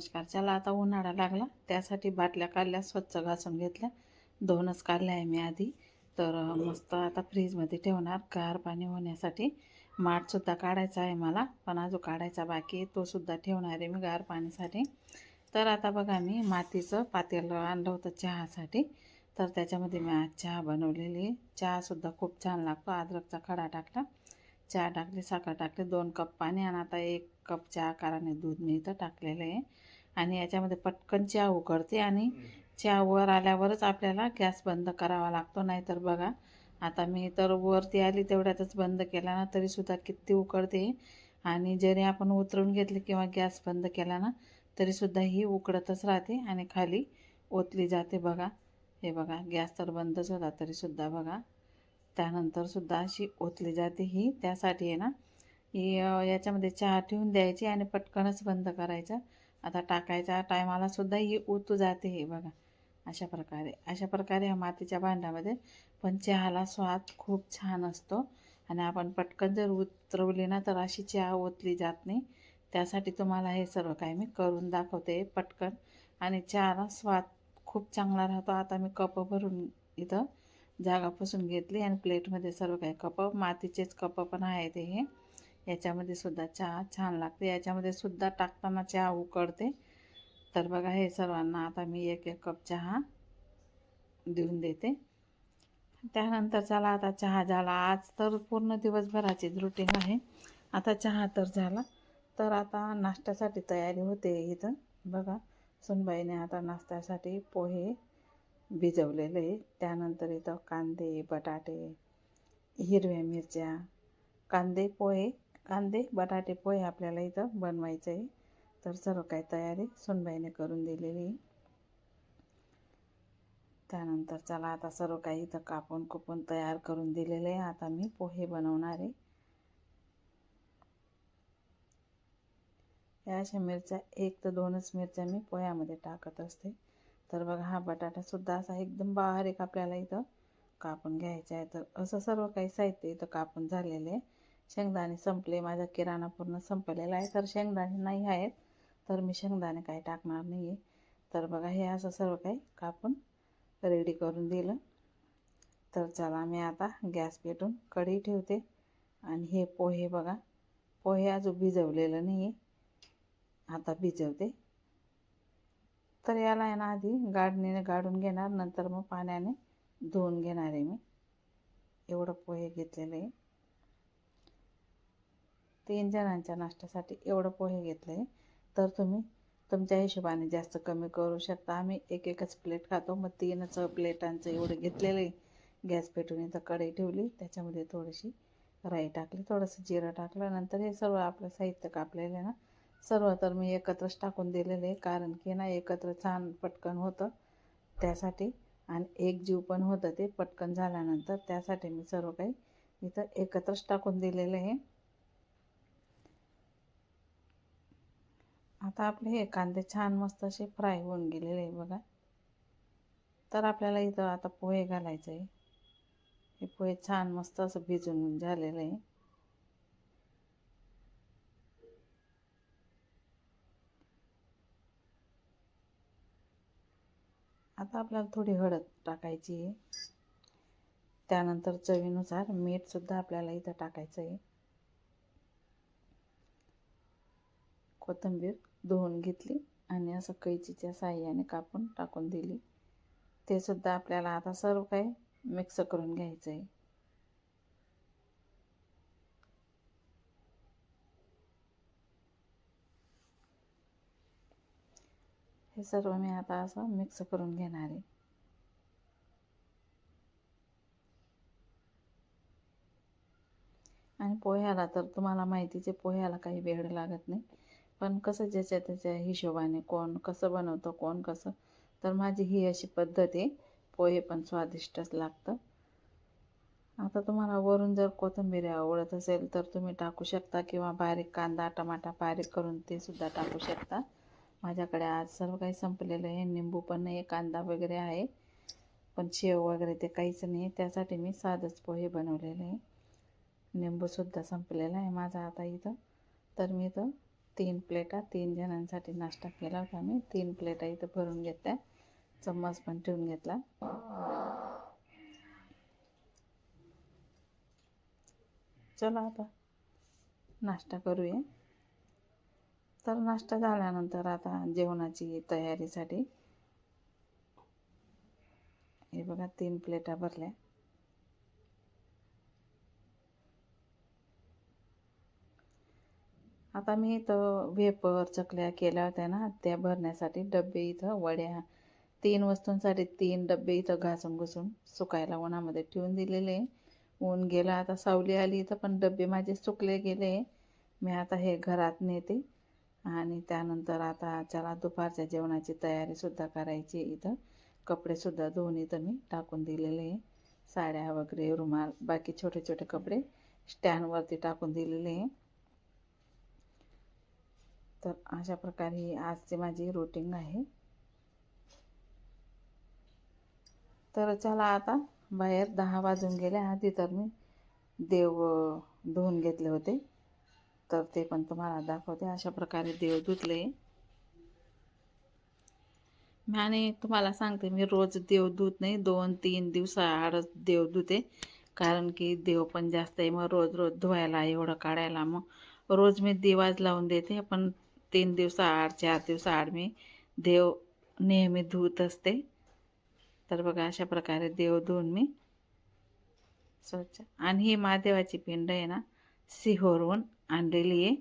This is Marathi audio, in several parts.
नमस्कार. चला आता उन्हाळा लागला. त्यासाठी बाटल्या काढल्या स्वच्छ घासून घेतल्या. दोनच काढल्या आहे मी आधी. तर मस्त आता फ्रीजमध्ये ठेवणार. गार पाणी होण्यासाठी माठसुद्धा काढायचा आहे मला. पण अजून काढायचा बाकी आहे. तो सुद्धा ठेवणार आहे मी गार पाणीसाठी तर आता बघा मी मातीचं पातेलं आणलं होतं चहासाठी. तर त्याच्यामध्ये मी आज चहा बनवलेली आहे. चहासुद्धा खूप छान लागतो. अद्रकचा खडा टाकला. चहा टाकली साखर टाकली. दोन कप पाणी आणि आता एक कप चहा आकाराने दूध मी इथं टाकलेलं आहे. आणि याच्यामध्ये पटकन चहा उकळते आणि चहा वर आल्यावरच आपल्याला गॅस बंद करावा लागतो नाहीतर बघा आता मी तर वरती आली तेवढ्यातच बंद केला ना तरीसुद्धा किती उकळते आणि जरी आपण उतरून घेतले किंवा गॅस बंद केला ना तरीसुद्धा ही उकडतच राहते आणि खाली ओतली जाते बघा. हे बघा गॅस तर बंदच होता तरीसुद्धा बघा. त्यानंतर सुद्धा अशी ओतली जाते ही. त्यासाठी आहे ना ही याच्यामध्ये चहा ठेवून द्यायची आणि पटकनच बंद करायचं. आता टाकायच्या टायमाला सुद्धा ही ओतू जाते हे बघा. अशा प्रकारे अशा प्रकारे ह्या मातीच्या भांड्यामध्ये पण चहाला स्वाद खूप छान असतो. आणि आपण पटकन जर उतरवली ना तर अशी चहा ओतली जात नाही. त्यासाठी तुम्हाला हे सर्व काही मी करून दाखवते पटकन. आणि चहाला स्वाद खूप चांगला राहतो. आता मी कप भरून इथं जागा पुसून घेतली आणि प्लेटमध्ये सर्व काही कप मातीचेच कप पण आहेत हे. याच्यामध्ये सुद्धा चहा छान लागते. याच्यामध्ये सुद्धा टाकताना चहा उकळते तर बघा हे सर्वांना आता मी एक एक कप चहा देऊन देते. त्यानंतर चला आता चहा झाला. आज तर पूर्ण दिवसभराची रुटीन आहे. आता चहा तर झाला. तर आता नाश्त्यासाठी तयारी होते इथं. बघा सुनबाईने आता नाश्त्यासाठी पोहे भिजवलेले. त्यानंतर इथं कांदे बटाटे हिरव्या मिरच्या कांदे पोहे कांदे बटाटे पोहे आपल्याला इथं बनवायचं आहे. तर सर्व काही तयारी सुनबाईने करून दिलेली आहे. त्यानंतर चला आता सर्व काही इथं कापून कुपून तयार करून दिलेले आहे. आता मी पोहे बनवणार आहे. या अशा मिरच्या एक तर दोनच मिरच्या मी पोह्यामध्ये टाकत असते. तर बघा हा बटाटासुद्धा असा एकदम बारीक आपल्याला इथं कापून घ्यायचा आहे. तर असं सर्व काही साहित्य इथं कापून झालेलं आहे. शेंगदाणे संपले. माझा किराणा पूर्ण संपलेला आहे. तर शेंगदाणे नाही आहेत तर मी शेंगदाणे काही टाकणार नाही आहे तर बघा हे असं सर्व काही कापून रेडी करून दिलं. तर चला मी आता गॅस पेटून कढी ठेवते. आणि हे पोहे बघा पोहे अजून भिजवलेलं नाही आहे आता भिजवते. तर याला आहे ना आधी गाडणीने गाडून घेणार. नंतर मग पाण्याने धुवून घेणार आहे मी. एवढं पोहे घेतलेले आहे. तीन जणांच्या नाश्त्यासाठी एवढं पोहे घेतले आहे तर तुम्ही तुमच्या हिशोबाने जास्त कमी करू शकता. आम्ही एक एकच प्लेट खातो. मग तीनच प्लेटांचं एवढं घेतलेलं. आहे गॅस पेटून इथं कढई ठेवली. त्याच्यामध्ये थोडीशी राई टाकली. थोडंसं जिरं टाकलं. नंतर हे सर्व आपलं साहित्य कापलेलं आहे ना सर्व तर मी एकत्रच टाकून दिलेलं आहे. कारण की ना एकत्र छान पटकन होतं त्यासाठी. आणि एक जीव पण होतं ते पटकन झाल्यानंतर त्यासाठी मी सर्व काही इथं एकत्रच टाकून दिलेलं आहे. आता आपले हे कांदे छान मस्त असे फ्राय होऊन गेलेले आहे बघा. तर आपल्याला इथं आता पोहे घालायचं आहे. हे पोहे छान मस्त असं भिजून झालेलं आहे. आता आपल्याला थोडी हळद टाकायची आहे. त्यानंतर चवीनुसार मीठसुद्धा आपल्याला इथं टाकायचं आहे. कोथिंबीर धुवून घेतली आणि असं कैचीच्या साह्याने कापून टाकून दिली. ते सुद्धा आपल्याला आता सर्व काही मिक्स करून घ्यायचं आहे हे सर्व मी आता असं मिक्स करून घेणार आहे. आणि पोह्याला तर तुम्हाला माहितीचे पोह्याला काही वेळ लागत नाही. पण कसं ज्याच्या त्याच्या हिशोबाने कोण कसं बनवतं कोण कसं तर माझी ही अशी पद्धत आहे. पोहे पण स्वादिष्टच लागतं. आता तुम्हाला वरून जर कोथिंबीर आवडत असेल तर तुम्ही टाकू शकता किंवा बारीक कांदा टमाटा बारीक करून ते सुद्धा टाकू शकता. माझ्याकडे आज सर्व काही संपलेलं आहे. निंबू पण नाही कांदा वगैरे आहे. पण शेव वगैरे ते काहीच नाही. त्यासाठी मी साधंच पोहे बनवलेले आहे. निंबूसुद्धा संपलेला आहे माझा आता इथं. तर मी इथं तीन प्लेटा तीन जणांसाठी नाश्ता केला होता मी तीन प्लेटा इथं भरून घेतल्या. चम्मच पण ठेवून घेतला. चला आता नाश्ता करूया. तर नाश्ता झाल्यानंतर आता जेवणाची तयारीसाठी हे बघा तीन प्लेटा भरल्या. आता मी इथं वेपर चकल्या केल्या होत्या ना त्या भरण्यासाठी डबे इथं वड्या तीन वस्तूंसाठी तीन डबे इथं घासून घुसून सुकायला उन्हामध्ये ठेवून दिलेले. ऊन गेलं आता सावली आली इथं पण डबे माझे सुकले गेले. मी आता हे घरात नेते आणि त्यानंतर आता चला दुपारच्या जेवणाची तयारीसुद्धा करायची इथं. कपडेसुद्धा धुवून इथं मी टाकून दिलेले आहे. साड्या वगैरे रुमाल बाकी छोटे छोटे कपडे स्टँडवरती टाकून दिलेले आहे. तर अशा प्रकारे ही आजची माझी रुटीन आहे. तर चला आता बाहेर दहा वाजून गेले आधी तर मी देव धुवून घेतले होते. तर ते पण तुम्हाला दाखवते. अशा प्रकारे देव धुतले. मी आणि तुम्हाला सांगते मी रोज देव धुत नाही. दोन तीन दिवसाआडच देव धुते. कारण की देव पण जास्त आहे. मग रोज रोज धुवायला एवढं काढायला मग रोज मी दिवाज लावून देते. पण तीन दिवसाआड चार दिवसाआड मी देव नेहमी धुत असते. तर बघा अशा प्रकारे देव धुवून मी स्वच्छ आणि ही महादेवाची पिंड आहे ना सिहोरहून आणलेली आहे.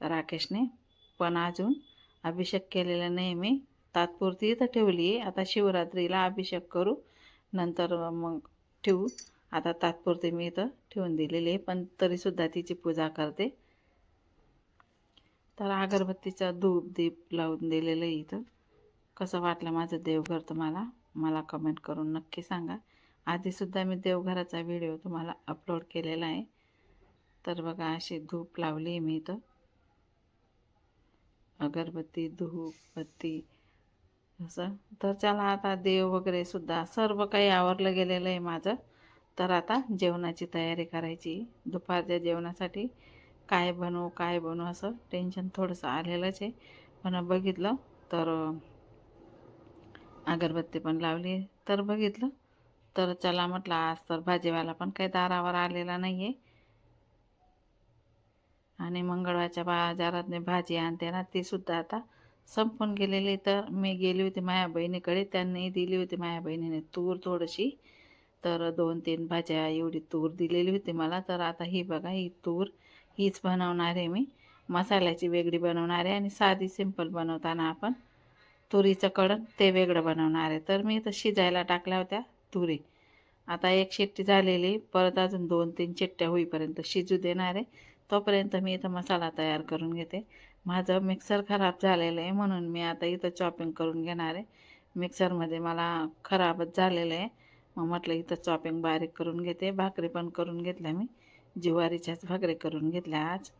राकेशने पण अजून अभिषेक केलेला नाही मी. तात्पुरती इथं ठेवली आहे. आता शिवरात्रीला अभिषेक करू नंतर मग ठेवू. आता तात्पुरती मी इथं ठेवून दिलेली आहे. पण तरीसुद्धा तिची पूजा करते. तर अगरबत्तीचा धूप दीप लावून दिलेलं आहे इथं. कसं वाटलं माझं देवघर तुम्हाला? मला कमेंट करून नक्की सांगा. आधीसुद्धा मी देवघराचा व्हिडिओ तुम्हाला अपलोड केलेला आहे. तर बघा अशी धूप लावली आहे मी इथं. अगरबत्ती धूप बत्ती असं. तर चला आता देव वगैरे सुद्धा सर्व काही आवरलं गेलेलं आहे माझं. तर आता जेवणाची तयारी करायची. दुपारच्या जेवणासाठी काय बनवू काय बनवू असं टेन्शन थोडंसं आलेलंच आहे. पण बघितलं तर अगरबत्ती पण लावली तर बघितलं तर चला म्हटलं आज तर भाजीवाला पण काही दारावर आलेला नाही आहे आणि मंगळवारच्या बाजारातने भाजी आणते ना ती सुद्धा आता संपून गेलेली तर मी गेली होती माझ्या बहिणीकडे त्यांनी दिली होती माझ्या बहिणीने तूर थोडीशी. तर दोन तीन भाज्या एवढी तूर दिलेली होती मला. तर आता ही बघा ही तूर हीच बनवणार आहे मी. मसाल्याची वेगळी बनवणार आहे आणि साधी सिंपल बनवताना आपण तुरीचं कडण ते वेगळं बनवणार आहे. तर मी इथं शिजायला टाकल्या होत्या तुरी. आता एक शिट्टी झालेली परत अजून दोन तीन चिट्ट्या होईपर्यंत शिजू देणार आहे. तोपर्यंत मी इथं मसाला तयार करून घेते. माझं मिक्सर खराब झालेलं आहे म्हणून मी आता इथं चॉपिंग करून घेणार आहे. मिक्सरमध्ये मला खराबच झालेलं आहे. मग म्हटलं इथं चॉपिंग बारीक करून घेते. भाकरी पण करून घेतल्या मी. ज्वारीच्याच भाकरी करून घेतल्या आज.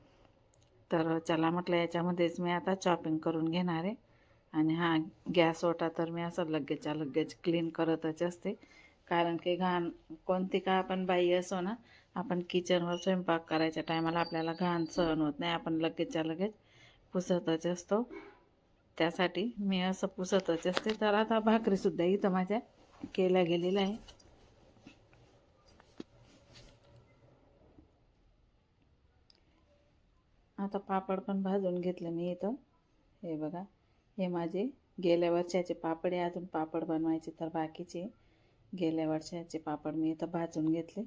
तर चला म्हटलं याच्यामध्येच मी आता चॉपिंग करून घेणार आहे. आणि हा गॅस ओटा तर मी असं लगेचच्या लगेच क्लीन करतच असते. कारण की घाण कोणती का आपण बाई असो ना आपण किचनवर स्वयंपाक करायच्या टायमाला आपल्याला घाण सहन होत नाही. आपण लगेचच्या लगेच पुसतच असतो. त्यासाठी मी असं पुसतच असते. तर आता भाकरीसुद्धा इथं माझ्या केल्या गेलेल्या आहे. आता पापड पण भाजून घेतलं मी इथं. हे बघा हे माझे गेल्या वर्षाचे पापड आहे. अजून पापड बनवायचे तर बाकीचे. गेल्या वर्षाचे पापड मी इथं भाजून घेतले.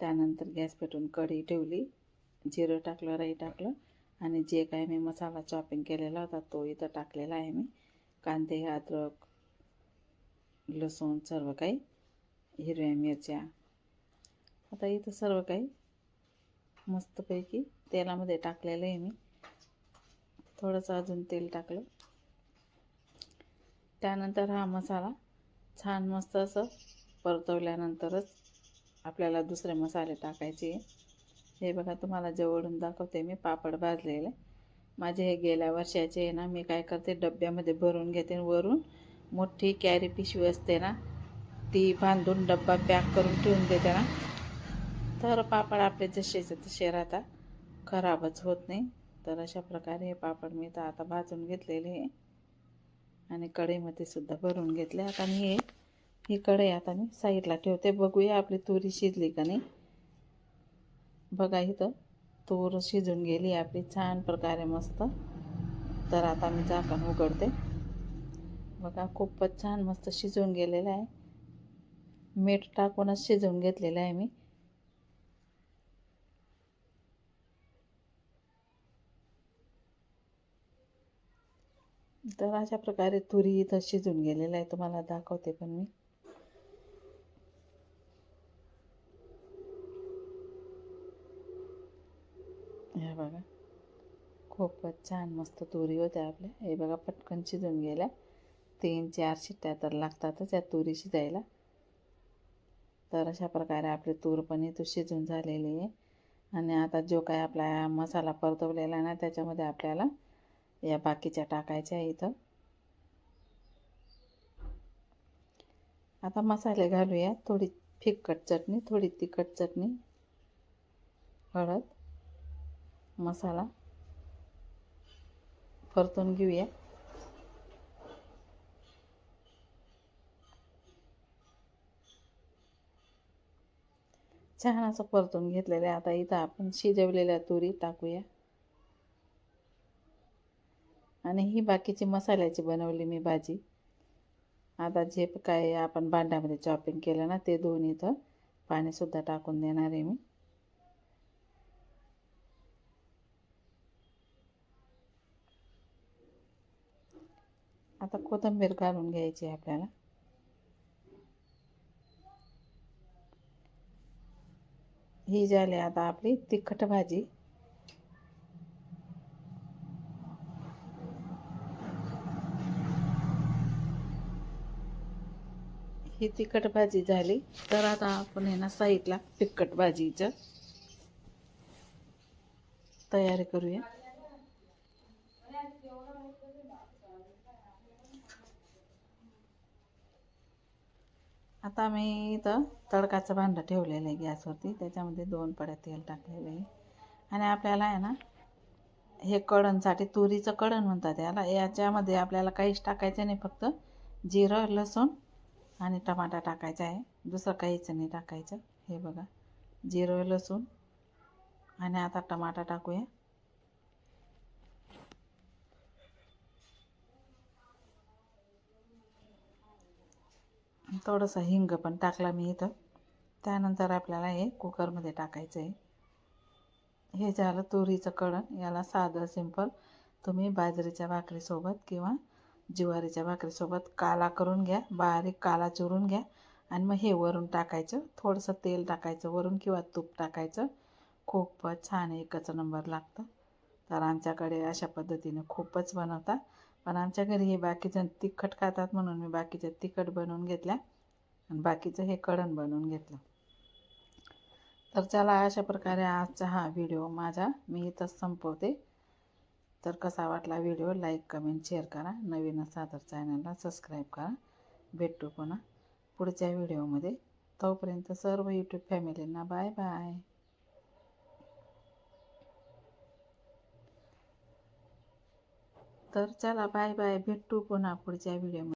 त्यानंतर गॅस पेटून कढी ठेवली. जिरं टाकलं राई टाकलं आणि जे काय मी मसाला चॉपिंग केलेला होता तो इथं टाकलेला आहे मी. कांदे अद्रक लसूण सर्व काही हिरव्या मिरच्या. आता इथं सर्व काही मस्तपैकी तेलामध्ये टाकलेलं आहे मी. थोडंसं अजून तेल टाकलं. त्यानंतर हा मसाला छान मस्त असं परतवल्यानंतरच आपल्याला दुसरे मसाले टाकायचे हे बघा तुम्हाला जवळून दाखवते मी पापड भाजलेले. माझे हे गेल्या वर्षाचे आहे ना मी काय करते डब्यामध्ये भरून घेते वरून मोठी कॅरी पिशवी असते ना ती बांधून डब्बा पॅक करून ठेवून देते ना तर पापड आपले जसेचे तसे राहता खराबच होत नाही. तर अशा प्रकारे हे पापड मी तर आता भाजून घेतलेले आहे. आणि कढईमध्ये सुद्धा भरून घेतले. आता मी हे ही कढई आता मी साईडला ठेवते. बघूया आपली तुरी शिजली का नाही. बघा इथं तूर शिजून गेली आपली. छान प्रकारे मस्त. तर आता मी झाकण उघडते. बघा खूपच छान मस्त शिजून गेलेलं आहे. मीठ टाकूनच शिजवून घेतलेलं आहे मी. तर अशा प्रकारे तुरी इथं शिजून गेलेलं आहे. तुम्हाला दाखवते पण मी. हे बघा. खूपच छान मस्त तुरी होत्या आपल्या. हे बघा पटकन शिजून गेल्या. तीन चार शिट्ट्या तर लागतातच या तुरी शिजायला. तर अशा प्रकारे आपली तूर पण इथं शिजून झालेली आहे. आणि आता जो काय आपला मसाला परतवलेला आहे ना त्याच्यामध्ये आपल्याला या बाकीच्या टाकायच्या इथं. आता मसाले घालूया. थोडी फिकट चटणी थोडी तिखट चटणी हळद मसाला. परतून घेऊया. छान असं परतून घेतलेलं आहे. आता इथं आपण शिजवलेल्या तुरी टाकूया. आणि ही बाकीची मसाल्याची बनवली मी भाजी. आता जे काय आपण भांड्यामध्ये चॉपिंग केलं ना ते धुवून इथं पाणीसुद्धा टाकून देणार आहे मी. आता कोथिंबीर घालून घ्यायची आपल्याला. ही झाली आता आपली तिखट भाजी. ही तिखट भाजी झाली. तर आता आपण आहे ना साईडला तिखट भाजीचं तयारी करूया. आता मी इथं तडकाचं भांडं ठेवलेलं आहे गॅसवरती. त्याच्यामध्ये दोन पड्या तेल टाकलेलं आहे. आणि आपल्याला आहे ना हे कढणसाठी तुरीचं कढण म्हणतात याला. याच्यामध्ये आपल्याला काहीच टाकायचं नाही फक्त जिरं लसूण आणि टमाटा टाकायचा आहे. दुसरं काहीच नाही टाकायचं. हे बघा जिरं लसूण आणि आता टमाटा टाकूया. थोडंसं हिंग पण टाकला मी इथं. त्यानंतर आपल्याला हे कुकरमध्ये टाकायचं आहे. हे झालं तुरीचं कढण. याला साधं सिंपल तुम्ही बाजरीच्या भाकरीसोबत किंवा ज्वारीच्या भाकरीसोबत काला करून घ्या बारीक काला चुरून घ्या. आणि मग हे वरून टाकायचं थोडंसं तेल टाकायचं वरून किंवा तूप टाकायचं. खूपच छान एकच नंबर लागतं. तर आमच्याकडे अशा पद्धतीने खूपच बनवतात पण आमच्या घरी हे बाकीजण तिखट खातात म्हणून मी बाकीच्या तिखट बनवून घेतल्या. आणि बाकीचं हे कढण बनवून घेतलं. तर चला अशा प्रकारे आजचा हा व्हिडिओ माझा मी इथंच संपवते. तर कसा वाटला व्हिडिओ? लाईक कमेंट शेअर करा. नवीन असा तर चॅनलला सबस्क्राईब करा. भेटू पुन्हा पुढच्या व्हिडिओमध्ये. तोपर्यंत सर्व यूट्यूब फॅमिलींना बाय बाय. तर चला बाय बाय. भेटू पुन्हा पुढच्या व्हिडिओमध्ये.